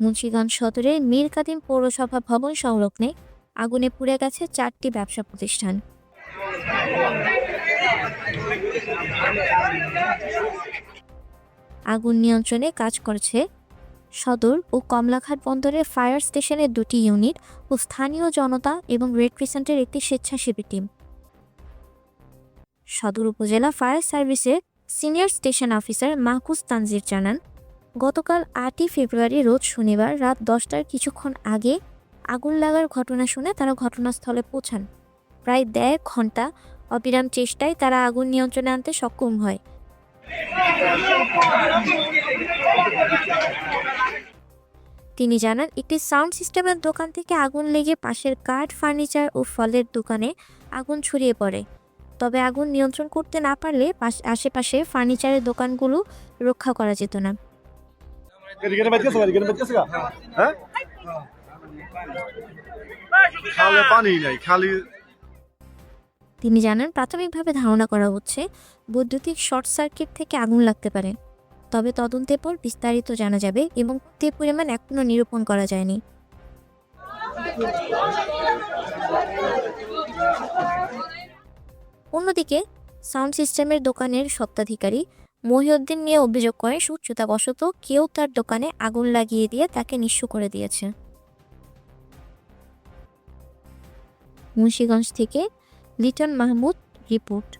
মুন্সিগঞ্জ সদরের মীর কাদিম পৌরসভা ভবন সংলগ্নে আগুনে পুড়ে গেছে চারটি ব্যবসা প্রতিষ্ঠান। আগুন নিয়ন্ত্রণে কাজ করছে সদর ও কমলাঘাট বন্দরের ফায়ার স্টেশনের দুটি ইউনিট ও স্থানীয় জনতা এবং রেড ক্রিসেন্টের একটি স্বেচ্ছাসেবী টিম। সদর উপজেলা ফায়ার সার্ভিসের senior station officer Mahkus Tanzir জানান, গতকাল আটই ফেব্রুয়ারি, রোজ শনিবার রাত দশটার কিছুক্ষণ আগে আগুন লাগার ঘটনা শুনে তারা ঘটনাস্থলে পৌঁছান। প্রায় দেড় ঘণ্টা অবিরাম চেষ্টায় তারা আগুন নিয়ন্ত্রণে আনতে সক্ষম হয়। তিনি জানান, একটি সাউন্ড সিস্টেমের দোকান থেকে আগুন লেগে পাশের কাঠ, ফার্নিচার ও ফলের দোকানে আগুন ছড়িয়ে পড়ে। তবে আগুন নিয়ন্ত্রণ করতে না পারলে পাশ- আশেপাশে ফার্নিচারের দোকানগুলো রক্ষা করা যেত না। হ্যাঁ? খালে পানি নাই খালি তিনি জানান প্রাথমিকভাবে ধারণা করা হচ্ছে বৈদ্যুতিক শর্ট সার্কিট থেকে আগুন লাগতে পারে। তবে তদন্তের পর বিস্তারিত জানা যাবে এবং তে পরিমাণ এখনও নিরূপণ করা যায়নি। অন্যদিকে, সাউন্ড সিস্টেমের দোকানের স্বত্বাধিকারী মহিউদ্দিন নিয়ে অভিযোগ করে সুচ্যুতাবশত কেউ তার দোকানে আগুন লাগিয়ে দিয়ে তাকে নিঃস্ব করে দিয়েছে। মুন্সীগঞ্জ থেকে লিটন মাহমুদ রিপোর্ট।